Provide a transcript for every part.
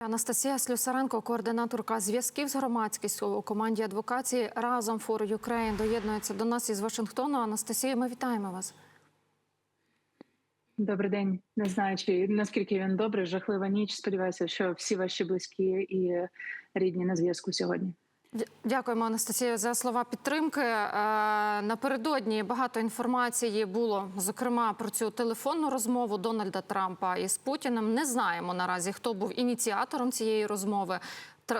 Анастасія Слюсаренко, координаторка зв'язків з громадськістю у команді адвокації разом фор Ukraine доєднується до нас із Вашингтону. Анастасія, ми вітаємо вас. Добрий день. Не знаю, чи наскільки він добрий. Жахлива ніч. Сподіваюся, що всі ваші близькі і рідні на зв'язку сьогодні. Дя- Дякуємо, Анастасія, за слова підтримки. Е, Напередодні багато інформації було, зокрема, про цю телефонну розмову Дональда Трампа із Путіним. Не знаємо наразі, хто був ініціатором цієї розмови.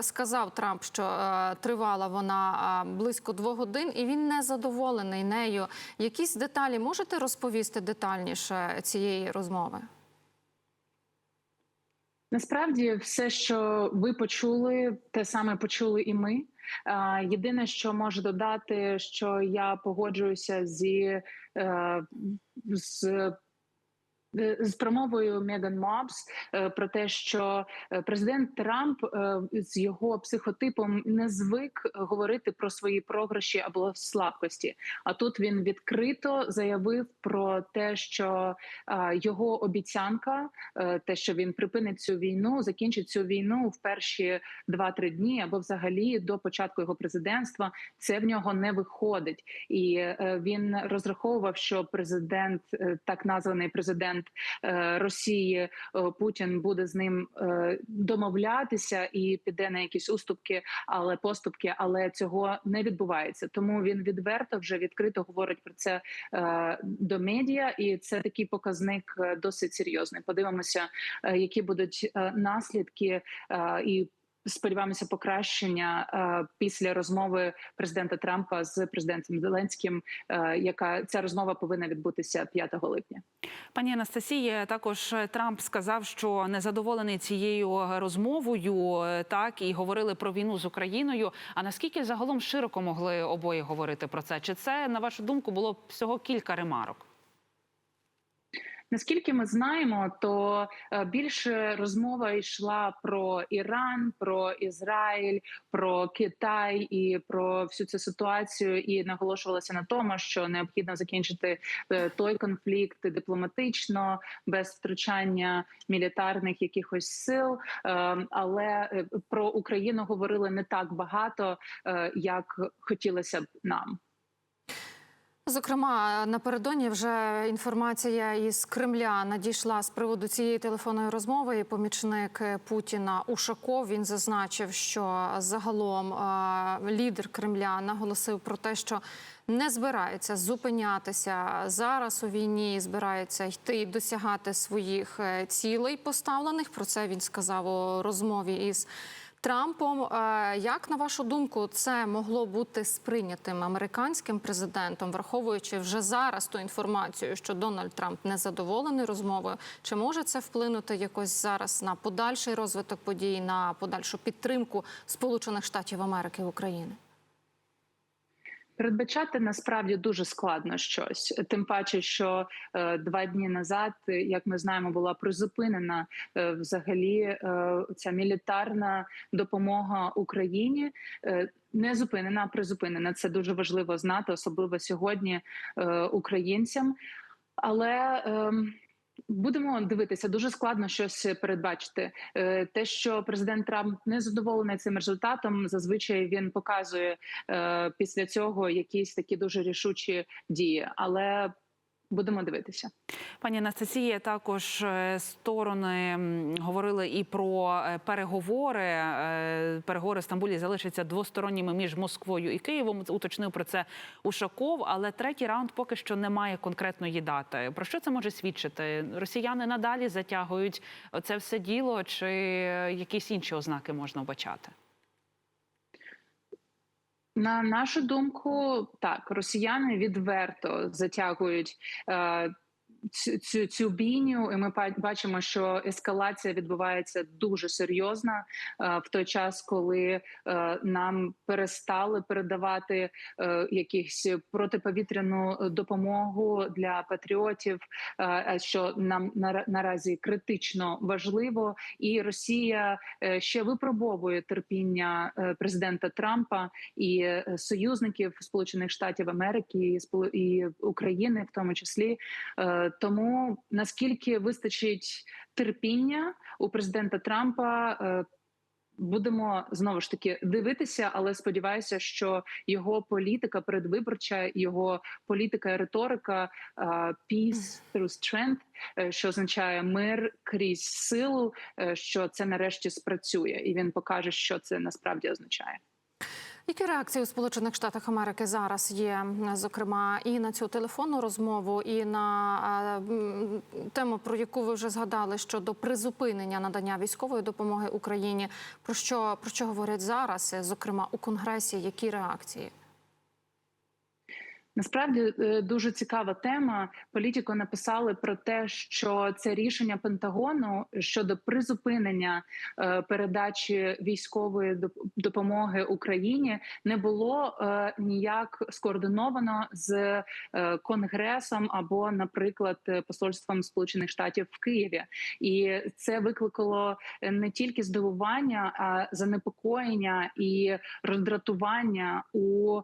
Сказав Трамп, що е, тривала вона близько двох годин, і він не задоволений нею. Якісь деталі можете розповісти детальніше цієї розмови? Насправді, все, що ви почули, те саме почули і ми. А, Єдине, що можу додати, що я погоджуюся зі е, з. Е, З промовою Меган Мобс про те, що е, президент Трамп е, з його психотипом не звик говорити про свої програші або слабкості. А тут він відкрито заявив про те, що його обіцянка, те, що він припинить цю війну, закінчить цю війну в перші 2-3 дні, або взагалі до початку його президентства, це в нього не виходить. І він розраховував, що президент, так названий президент е, Росії е, Путін, буде з ним е, домовлятися і піде на якісь уступки, але поступки, але цього не відбувається. Тому він відверто вже відкрито говорить про це е, до медіа, і це такий показник досить серйозний. Подивимося, які будуть наслідки і. Сподіваємося, покращення після розмови президента Трампа з президентом Зеленським, яка ця розмова повинна відбутися 5 липня. Пані Анастасії, також Трамп сказав, що незадоволений цією розмовою, так і говорили про війну з Україною. А наскільки загалом широко могли обоє говорити про це? Чи це на вашу думку було всього кілька ремарок? Наскільки ми знаємо, то е, більше розмова йшла про Іран, про Ізраїль, про Китай і про всю цю ситуацію, і наголошувалося на тому, що необхідно закінчити е, той конфлікт дипломатично, без втручання мілітарних якихось сил. Е, Але про Україну говорили не так багато, як хотілося б нам. Зокрема, напередодні вже інформація із Кремля надійшла з приводу цієї телефонної розмови. І помічник Путіна Ушаков він зазначив, що загалом е, лідер Кремля наголосив про те, що не збирається зупинятися зараз у війні, збирається йти досягати своїх е, цілей поставлених. Про це він сказав у розмові із. Трампом, Е, як на вашу думку, це могло бути сприйнятим американським президентом, враховуючи вже зараз ту інформацію, що Дональд Трамп не задоволений розмовою? Чи може це вплинути якось зараз на подальший розвиток подій, на подальшу підтримку Сполучених Штатів Америки в Україні? Передбачати насправді дуже складно щось, тим паче, що е, два дні назад, е, як ми знаємо, була призупинена е, взагалі е, ця мілітарна допомога Україні. Е, не зупинена, а призупинена. Це дуже важливо знати, особливо сьогодні е, українцям. Але ем, Будемо дивитися, дуже складно щось передбачити. Е, Те, що президент Трамп не задоволений цим результатом, зазвичай він показує е, після цього якісь такі дуже рішучі дії. Але будемо дивитися. Пані Анастасія, також е, сторони говорили і про е, переговори. Е, Переговори в Стамбулі залишаться двосторонніми між Москвою і Києвом. Уточнив про це Ушаков. Але третій раунд поки що не має конкретної дати. Про що це може свідчити? Росіяни надалі затягують це все діло, чи якісь інші ознаки можна вбачати? На нашу думку, так росіяни відверто затягують. Е, Цю, цю цю бійню, і ми бачимо, що ескалація відбувається дуже серйозно е, в той час, коли е, нам перестали передавати е, якісь протиповітряну допомогу для патріотів, що нам наразі критично важливо, і Росія ще випробовує терпіння президента Трампа і союзників Сполучених Штатів Америки і України, в тому числі. Тому наскільки вистачить терпіння у президента Трампа. е, Будемо знову ж таки дивитися, але сподіваюся, що його політика передвиборча, його політика і риторика е, peace through strength, е, що означає мир крізь силу, що це нарешті спрацює, і він покаже, що це насправді означає. Які реакції у Сполучених Штатах Америки зараз є, зокрема, і на цю телефонну розмову, і на тему, про яку ви вже згадали щодо призупинення надання військової допомоги Україні? Про що про що говорять зараз, зокрема у Конгресі? Які реакції? Насправді е, дуже цікава тема. Політико написали про те, що це рішення Пентагону щодо призупинення е, передачі військової допомоги Україні не було е, ніяк скоординовано з конгресом або, наприклад, посольством Сполучених Штатів в Києві, і це викликало не тільки здивування, а занепокоєння і роздратування у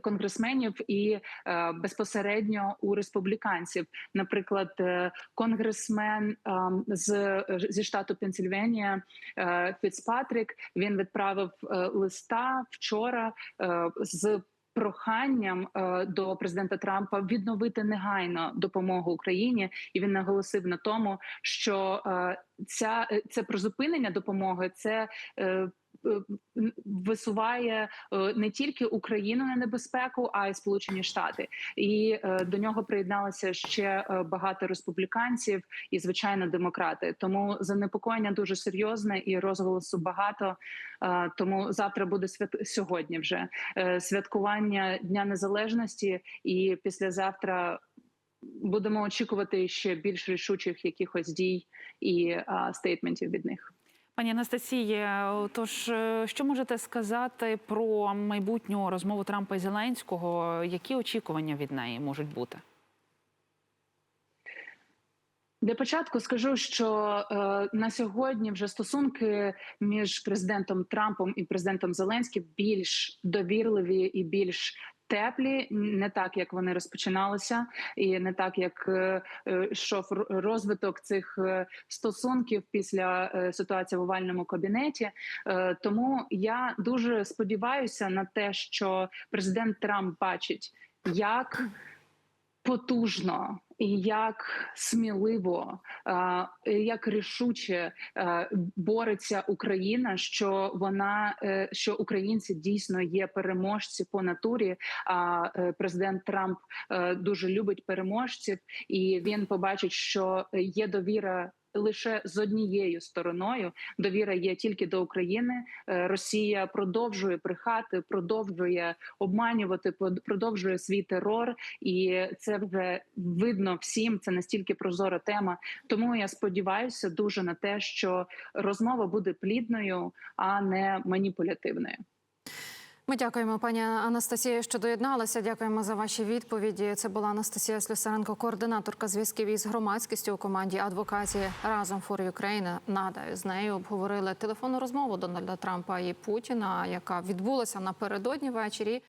конгресменів і е, безпосередньо у республіканців. Наприклад, е, конгресмен ем, з зі штату Пенсільванія е, Фіцпатрік він відправив е, листа вчора е, з. Проханням е, до президента Трампа відновити негайно допомогу Україні, і він наголосив на тому, що е, ця це призупинення допомоги це е, е, висуває е, не тільки Україну на небезпеку, а й Сполучені Штати. І е, до нього приєдналося ще е, багато республіканців і звичайно демократи. Тому занепокоєння дуже серйозне і розголосу багато. Е, Тому завтра буде свят сьогодні вже е, святкування Дня Незалежності, і післязавтра будемо очікувати ще більш рішучих якихось дій і а, стейтментів від них. Пані Анастасіє, тож е, що можете сказати про майбутню розмову Трампа і Зеленського? Які очікування від неї можуть бути? Для початку скажу, що е, на сьогодні вже стосунки між президентом Трампом і президентом Зеленським більш довірливі і більш теплі, не так як вони розпочиналися, і не так як е, е, йшов розвиток цих е, стосунків після ситуації в овальному кабінеті. Тому я дуже сподіваюся на те, що президент Трамп бачить, як потужно як сміливо, як рішуче бореться Україна, що вона е, що українці дійсно є переможці по натурі. А е, президент Трамп е, дуже любить переможців, і він побачить, що є довіра. Лише з однією стороною довіра є тільки до України. Е, Росія продовжує брехати, продовжує обманювати, продовжує свій терор, і це вже видно всім. Це настільки прозора тема. Тому я сподіваюся дуже на те, що розмова буде плідною, а не маніпулятивною. Ми дякуємо, пані Анастасія, що доєдналася. Дякуємо за ваші відповіді. Це була Анастасія Слюсаренко, координаторка зв'язків із громадськістю у команді адвокації разом фор Ukraine. Нагадаю, з нею обговорили телефонну розмову Дональда Трампа і Путіна, яка відбулася напередодні ввечері.